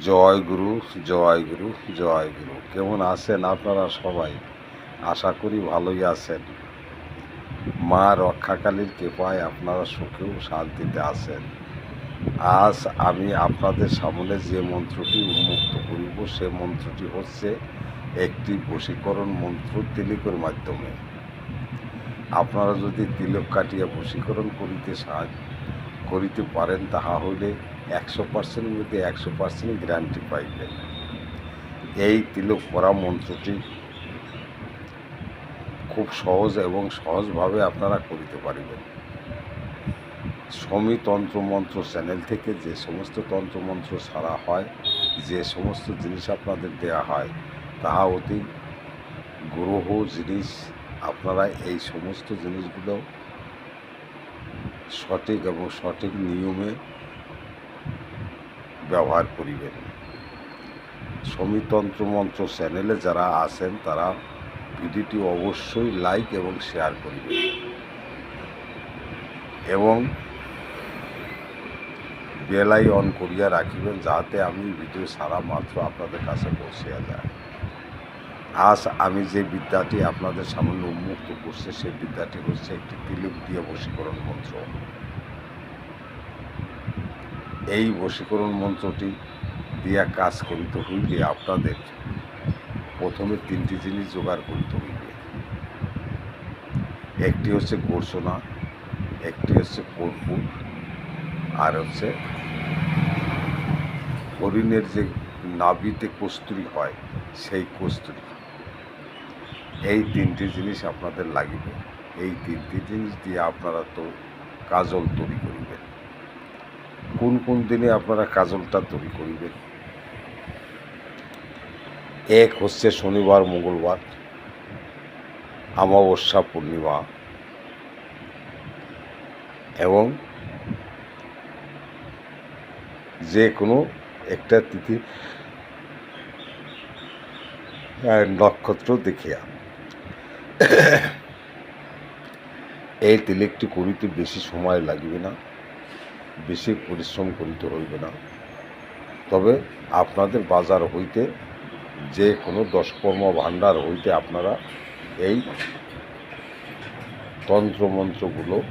জয় গুরু জয় গুরু জয় গুরু। কেমন আছেন আপনারা সবাই? আশা করি ভালোই আছেন। মা রক্ষাকালীর কৃপায় আপনারা সুখেও শান্তিতে আছেন। আজ আমি আপনাদের সামনে যে মন্ত্রটি উন্মুক্ত করিব, সে মন্ত্রটি হচ্ছে একটি বশীকরণ মন্ত্র তিলকের মাধ্যমে। আপনারা যদি তিলক কাটিয়া বশীকরণ করিতে সাহায্য করিতে পারেন, তাহা হইলে একশো পার্সেন্টের মধ্যে একশো পার্সেন্ট গ্যারান্টি পাইবেন এই তিলক পরা মন্ত্রটি খুব সহজ এবং সহজভাবে আপনারা করিতে পারিবেন। সমী তন্ত্রমন্ত্র চ্যানেল থেকে যে সমস্ত তন্ত্রমন্ত্র ছাড়া হয়, যে সমস্ত জিনিস আপনাদের দেয়া হয়, তাহা অতি গ্রহ জিনিস, আপনারা এই সমস্ত জিনিসগুলো সঠিক এবং সঠিক নিয়মে ব্যবহার করিবেন। সমিতন্ত্র মন্ত্র চ্যানেলে যারা আছেন, তারা ভিডিওটি অবশ্যই লাইক এবং শেয়ার করিবেন। এবং বেলাই অন করিয়া রাখিবেন যাতে আমি ভিডিও সারা মাত্র আপনাদের কাছে পৌঁছিয়া যায়। আজ আমি যে বিদ্যাটি আপনাদের সামনে উন্মুক্ত করছে, সেই বিদ্যাটি হচ্ছে একটি তিলক দিয়ে বশীকরণ মন্ত্র। এই বশীকরণ মন্ত্রটি দিয়া কাজ করিতে হইলে আপনাদের প্রথমে তিনটি জিনিস জোগাড় করিতে হইবে। একটি হচ্ছে গোরসোনা একটি হচ্ছে কর্পূর আর হচ্ছে হরিণের যে নাভিতে কস্তুরি হয়, সেই কস্তুরি। এই তিনটি জিনিস আপনাদের লাগিবে। এই তিনটি জিনিস দিয়ে আপনারা তো কাজল তৈরি করিবেন। কোন কোন দিনে আপনারা কাজলটা তৈরি করিবেন? এক হচ্ছে শনিবার, মঙ্গলবার, অমাবস্যা, পূর্ণিমা এবং যে কোনো একটা তিথি নক্ষত্র দেখিয়া। এই তিলেকটি করিতে বেশি সময় লাগবে না। বেশি পরিশ্রম করিতে হইবে না। তবে আপনাদের বাজার হইতে যে কোনো দশকর্ম ভাণ্ডার হইতে আপনারা এই তন্ত্রমন্ত্রগুলো,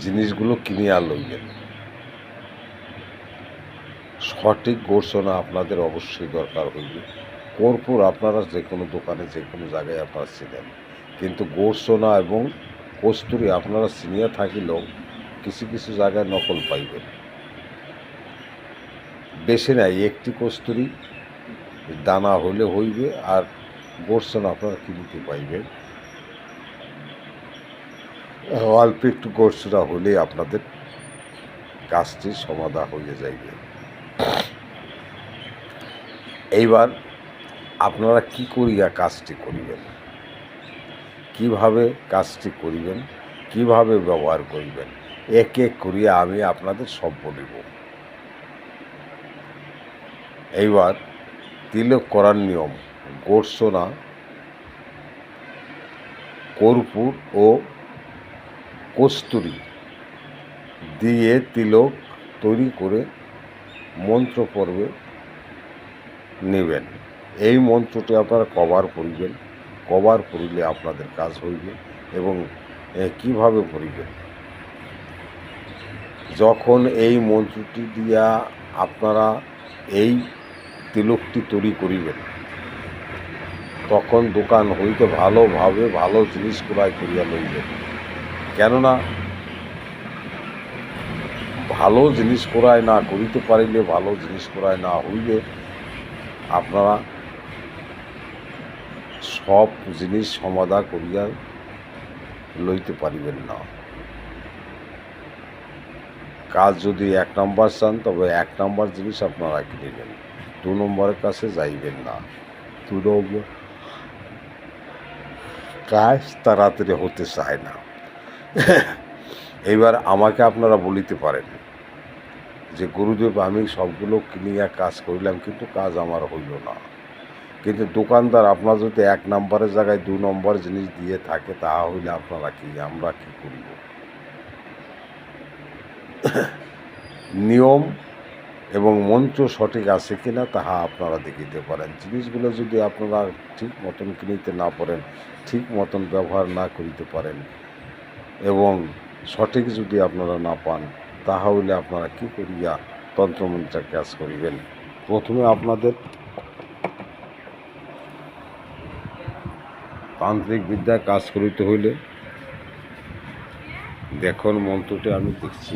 জিনিসগুলো কিনিয়া লইবেন। সঠিক গোর্সনা আপনাদের অবশ্যই দরকার হইবে। কর্পূর আপনারা যে কোনো দোকানে, যে কোনো জায়গায় আপনারা ছিলেন। কিন্তু গোর্সনা এবং কস্তুরি, আপনারা সিনিয়া থাকিলেও কিছু কিছু জায়গায় নকল পাইবেন। বেশি নাই, একটি কস্তুরি, দানা হলে হইবে আর গোর্সনা আপনারা কিনতে পাইবেন। অল্প একটু গোর্সনা হলে আপনাদের কাজটি সমাধা হয়ে যাইবে। এইবার আপনারা কি করিয়া কাজটি করিবেন? কীভাবে কাজটি করিবেন, কীভাবে ব্যবহার করিবেন, এক এক করিয়া আমি আপনাদের সব বলিব এইবার তিলক করার নিয়ম গোর্সনা কর্পূর ও কস্তুরি দিয়ে তিলক তৈরি করে মন্ত্র পর্বে নেবেন। এই মন্ত্রটি আপনারা কভার করিবেন। কভার করিলে আপনাদের কাজ হইবে এবং কীভাবে করিবেন? যখন এই মন্ত্রটি দিয়া আপনারা এই তিলকটি তৈরি করিবেন, তখন দোকান হইতে ভালোভাবে ভালো জিনিস ক্রয় করিয়া লইবেন। কেননা, ভালো জিনিস ক্রয় না করিতে পারিলে, ভালো জিনিস ক্রয় না হইলে আপনারা সব জিনিস সমাধা করিয়া লইতে পারিবেন না। কাজ যদি এক নম্বর চান, তবে এক নম্বর জিনিস আপনারা কিনিবেন দু নম্বরের কাছে যাইবেন না। দু নম্বর কাজ তাড়াতাড়ি হতে চায় না। এইবার আমাকে আপনারা বলিতে পারেন যে, গুরুদেব, আমি সবগুলো কিনিয়া কাজ করিলাম, কিন্তু কাজ আমার হইল না। কিন্তু দোকানদার আপনার যদি এক নম্বরের জায়গায় দু নম্বর জিনিস দিয়ে থাকে তাহা হইলে আপনারা কি, আমরা কি করিব? নিয়ম এবং মঞ্চ সঠিক আছে কিনা, তাহা আপনারা দেখিতে পারেন। জিনিসগুলো যদি আপনারা ঠিক মতন কিনিতে না পারেন, ঠিক মতন ব্যবহার না করিতে পারেন, এবং সঠিক যদি আপনারা না পান, তাহলে আপনারা কি করিয়া তন্ত্রমন্ত্রের কাজ করিবেন? প্রথমে আপনাদের তান্ত্রিক বিদ্যায় কাজ করিতে হইলে দেখুন মন্ত্রটি আমি দেখছি।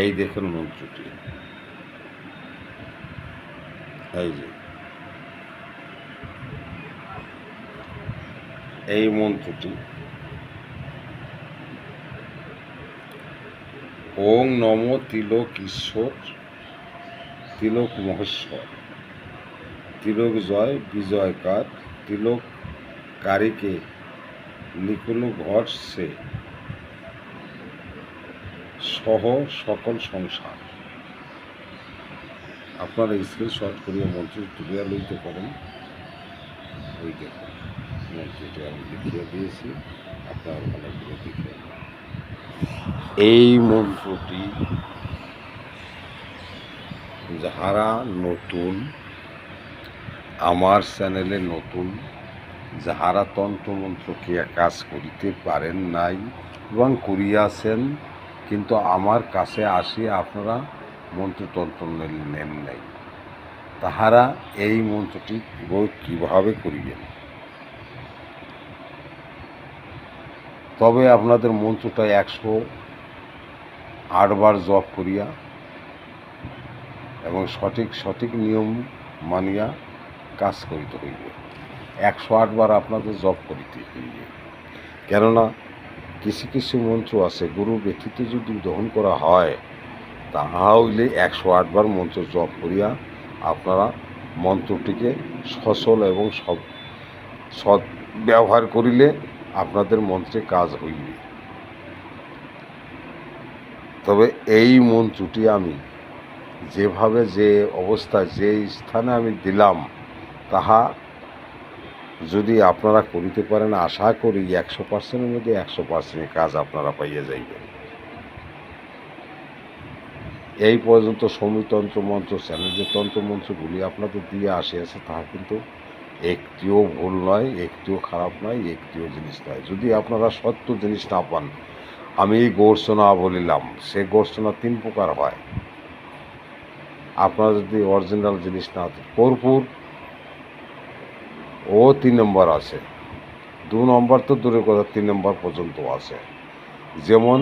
এই দেখুন মন্ত্রটি। এই যে। এই মন্ত্রটি ওং নম তিলক ঈশ্বর তিলক মহেশ্বর তিলক জয় বিজয়কার তিলক কারিকে নিকুলো সে। সহ সকল সংসার। আপনারা স্ক্রিনশট করিয়া মন্ত্র তুলিয়া লইতে পারেন। ওই দেখুন মন্ত্রটি আমি লিখিয়া দিয়েছি, আপনারা ভালো করে দেখে এই মন্ত্রটি যাহারা নতুন, আমার চ্যানেলে নতুন, যাহারা তন্ত্রমন্ত্র ক্রিয়া কাজ করিতে পারেন নাই এবং করিয়াছেন, কিন্তু আমার কাছে আসি আপনারা মন্ত্রতন্ত্র নেন- নাই, তাহারা এই মন্ত্রটি কীভাবে করিবেন? তবে আপনাদের মন্ত্রটা একশো আটবার জপ করিয়া এবং সঠিক সঠিক নিয়ম মানিয়া কাজ করিতে হইবে। একশো আটবার আপনাদের জপ করিতে হইবে। কেননা কিছু কিছু মন্ত্র আছে, গুরু ব্যতীত যদি দহন করা হয়, তাহা হইলে একশো আটবার মন্ত্র জপ করিয়া আপনারা মন্ত্রটিকে সচল এবং সব সৎ ব্যবহার করিলে আপনাদের মন্ত্রে কাজ হইবে। তবে এই মন্ত্রটি আমি, যেভাবে যে অবস্থা, যে স্থানে আমি দিলাম, তাহা যদি আপনারা করিতে পারেন, আশা করি একশো পার্সেন্টের মধ্যে একশো পার্সেন্টের কাজ আপনারা পাইয়া যাইবেন। এই পর্যন্ত সমীতন্ত্র মন্ত্র চ্যানেল যে তন্ত্রমন্ত্রগুলি আপনাদের দিয়ে আসিয়াছে, তাহা কিন্তু একটিও ভুল নয়, একটিও খারাপ নয়, একটিও জিনিস নয়। যদি আপনারা সত্য জিনিস না পান, আমি এই গোর্চনা বলিলাম, সে গোর্চনা তিন প্রকার হয়। আপনারা যদি অরিজিনাল জিনিস না, কর্পূর ও তিন নম্বর আছে। দু নম্বর তো দূরের কথা, তিন নম্বর পর্যন্ত আছে। যেমন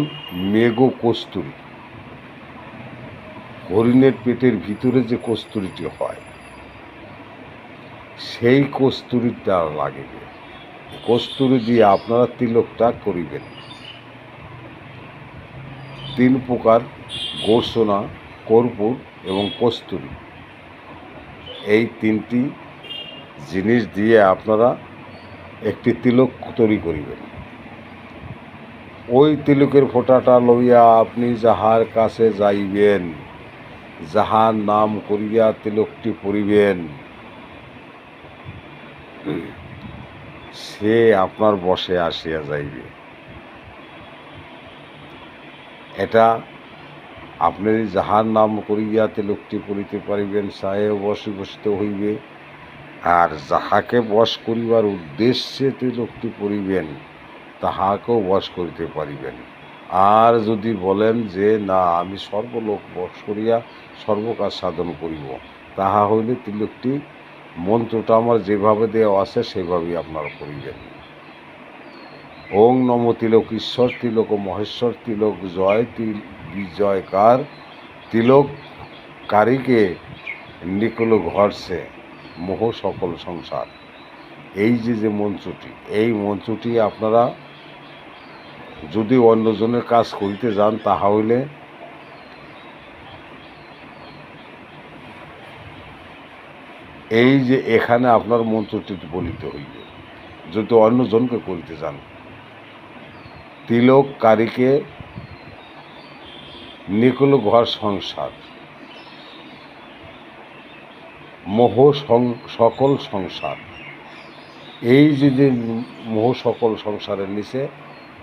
মেগো কস্তুরি, হরিণের পেটের ভিতরে যে কস্তুরিটি হয় সেই কস্তুরিটা লাগবে কস্তুরি দিয়ে আপনারা তিলকটা করিবেন। তিন প্রকার গোর্সনা, কর্পূর এবং কস্তুরি। এই তিনটি জিনিস দিয়ে আপনারা একটি তিলক তৈরি করিবেন। ওই তিলকের ফোঁটাটা লইয়া আপনি যাহার কাছে যাইবেন, যাহার নাম করিয়া তিলকটি পড়িবেন সে আপনার বসে আসিয়া যাইবে। এটা আপনি যাহার নাম করিয়া তিলকটি পড়িতে পারিবেন সাহে বসে বসিতে হইবে। আর যাহাকে বশ করিবার উদ্দেশ্যে তিলকটি পড়িবেন, তাহাকেও বশ করিতে পারিবেন। আর যদি বলেন যে, না, আমি সর্বলোক বশ করিয়া সর্বকাজ সাধন করিব, তাহা হইলে তিলকটি মন্ত্রটা আমার যেভাবে দেওয়া আছে, সেভাবেই আপনারা করিবেন। ওং নম তিলক ঈশ্বর, তিলক মহেশ্বর, তিলক জয় তিল বিজয়কার, তিলক কারিকে নিকল ঘরছে, মোহ সকল সংসার। এই যে যে মন্ত্রটি, এই মন্ত্রটি আপনারা যদি অন্যজনের কাজ করিতে যান, তাহা হইলে এই যে এখানে আপনার মন্ত্রটি বলিতে হইবে যদি অন্যজনকে করিতে যান। তিলক কারিকে নিকল ঘর সংসার মোহ সকল সংসার এই যে যে মোহ সকল সংসারের নিচে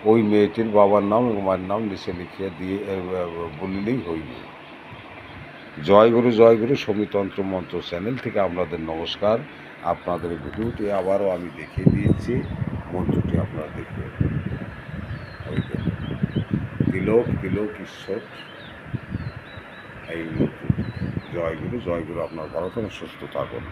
ওই মেয়েটির বাবার নাম এবং মায়ের নাম নিচে লিখিয়ে দিয়ে এ, এ, বলিলেই গুরু জয়গুরু জয়গুরু সমিতন্ত্র মন্ত্র চ্যানেল থেকে আপনাদের নমস্কার। আপনাদের ভিডিওটি আবারও আমি দেখিয়ে দিয়েছি, মন্ত্রটি আপনারা দেখবেন। তিলক তিলক ঈশ্বর। এই মন্ত্রটি। জয়গুরু জয়গুরু আপনার ভালো থাকুন, সুস্থ থাকুন।